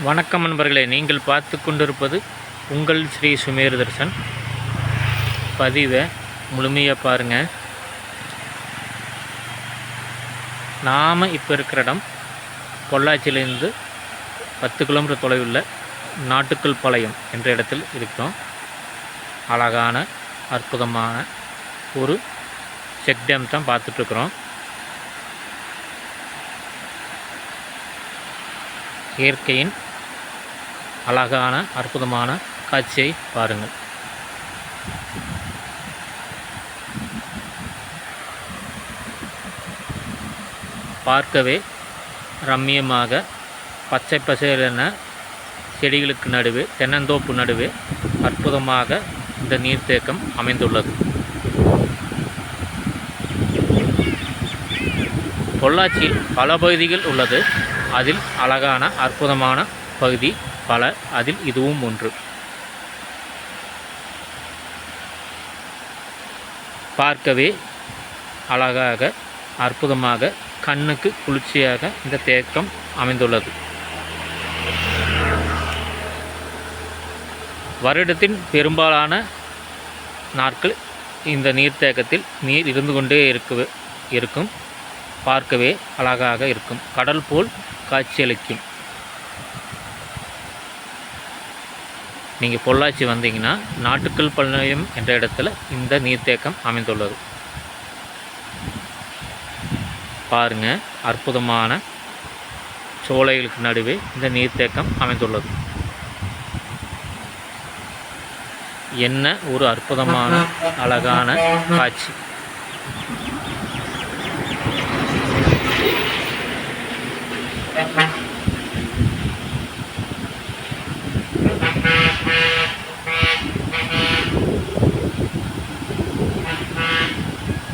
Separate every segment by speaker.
Speaker 1: வணக்கம் நண்பர்களே நீங்கள் பார்த்து கொண்டிருப்பது உங்கள் ஸ்ரீ சுமேர் தர்சன் பதிவை முழுமையாக பாருங்கள் நாம் இப்போ இருக்கிற இடம் பொள்ளாச்சியிலேருந்து பத்து கிலோமீட்டர் தொலைவில் நாட்டுக்கல் பாளையம் என்ற இடத்தில் இருக்கிறோம். அழகான அற்புதமான ஒரு செக் டேம் தான் பார்த்துட்ருக்குறோம் இயற்கையின் அழகான அற்புதமான காட்சியை பாருங்கள். பார்க்கவே ரம்மியமாக பச்சை பசேலென செடிகளுக்கு நடுவே தென்னந்தோப்பு நடுவே அற்புதமாக இந்த நீர்த்தேக்கம் அமைந்துள்ளது. பொள்ளாச்சியில் பல பகுதிகள் உள்ளது. அதில் அழகான அற்புதமான பகுதி பல அதில் இதுவும் ஒன்று. பார்க்கவே அழகாக அற்புதமாக கண்ணுக்கு குளிர்ச்சியாக இந்த தேக்கம் அமைந்துள்ளது. வருடத்தின் பெரும்பாலான நாட்கள் இந்த நீர்த்தேக்கத்தில் நீர் இருந்து கொண்டே இருக்கு இருக்கும். பார்க்கவே அழகாக இருக்கும். கடல் போல் காட்சியளிக்கும். நீங்கள் பொள்ளாச்சி வந்தீங்கன்னா நாட்டுக்கல் பள்ளியம் என்ற இடத்துல இந்த நீர்த்தேக்கம் அமைந்துள்ளது. பாருங்க அற்புதமான சோலைகளுக்கு நடுவே இந்த நீர்த்தேக்கம் அமைந்துள்ளது. என்ன ஒரு அற்புதமான அழகான காட்சி.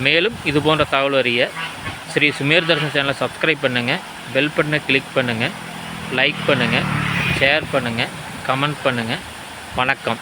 Speaker 1: மேலும் இது போன்ற தகவல் அறிய ஸ்ரீ சுமேர் தர்ஷன் சேனலை சப்ஸ்கிரைப் பண்ணுங்கள் பெல் பட்டனை கிளிக் பண்ணுங்கள் லைக் பண்ணுங்கள் ஷேர் பண்ணுங்கள் கமெண்ட் பண்ணுங்கள் வணக்கம்.